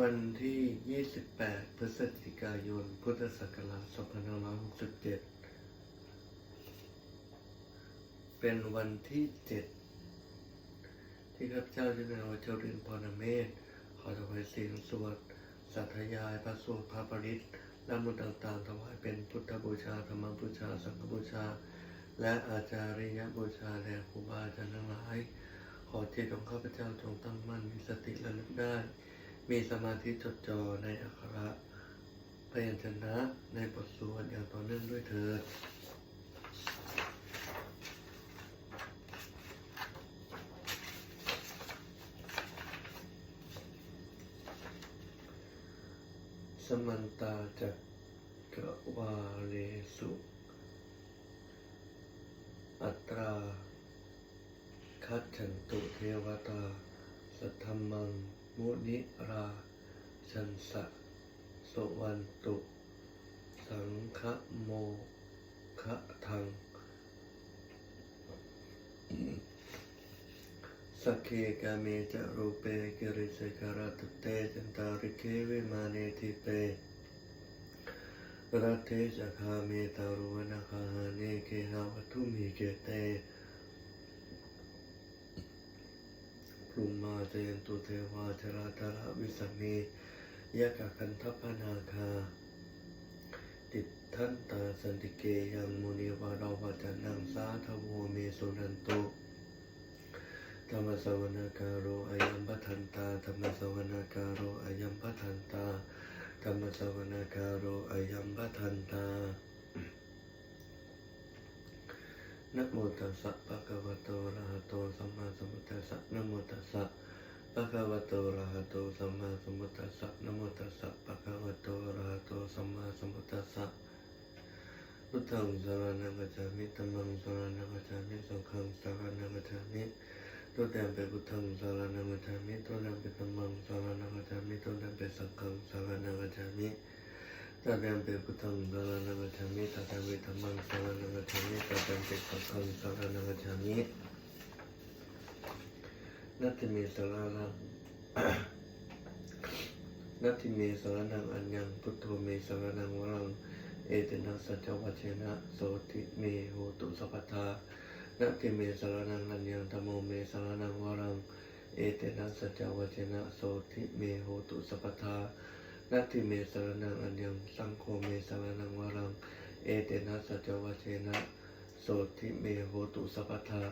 วันที่ 28 พฤศจิกายน พุทธศักราช 2567 เป็นวันที่ 7 ที่ข้าพเจ้าจะนำเจ้าเรียนพรเมศขอถวายเสียงสวด สัทยายพระสวดพระปริตและมนต์ต่างๆถวายเป็นพุทธบูชา ธรรมบูชา สังฆบูชา และอาจาริยบูชาแด่ครูบาอาจารย์ทั้งหลาย ขอจิตของข้าพเจ้าจงตั้งมั่นมีสติระลึกได้ มีสมาธิจดจ่อในอักขระพยัญชนะในบทสวดอย่างต่อเนื่องด้วยเถิดสมันตาจักกวาเลสุ อัตราคัจฉันตุเทวตา สัทธมัง มุนิราชันสะสวันตุ สังฆโมคะทังสักเคกาเมจะรูเปกิริสการะตุเตจันตาริเควิมาเนทิเปรัตเทจะคาเมตารุวนาคาหาเนเคหาวัตุมีเกเต พรุมาเจนตุเทวาชราตระวิสเมยะกะคันทัพพนาคา ติดทันตาสันติเกยังมุนีวาดาวาจันนังสาทโวเมสุนันโตธรรมสวนาการโรอายัมปัทันตาธรรมสวนาการโรอายัมปัทันตาธรรมสวนาการโรอายัมปัทันตานะโมตัสสะภะคะวะโตอะระหะ สัมมาสัมพุทธัสสะนะโมตัสสะภะคะวะโตอะระหะโตสัมมาสัมพุทธัสสะนะโมตัสสะภะคะวะโตอะระหะโตสัมมาสัมพุทธัสสะพุทธังสารณังกัจฉามิธัมมังสารณังกัจฉามิสังฆังสารณังกัจฉามิตัวแทนเป็นพุทธังสารนังกัจฉามิตัวแทนเป็นธรรมังสารนังกัจฉามิตัวแทนเป็นสังฆังสารนังกัจฉามิตัวแทนเป็นพุทธังสารนังกัจฉามิตัวแทนเป็นธรรมังสารนังกัจฉามิตัวแทนเป็นสังฆังสารนังกัจฉามิ นัตถิเมสารนังนัตถิเมสารนังอัญญังพุทโธเมสารนังวรัง เอเตนะสัจวัชเชนะ โสติเมโหตุสัพพทานัตถิเมสารนังอัญญังธรรมโมเมสารนังวรัง เอเตนะสัจวัชนะ โสทิเมโหตุสัพพทานัตถิเมสารนังอัญญังสังโฆเมสารนังวรังเอเตนะสัจวัชนะโสทิเมโหตุสัพพทา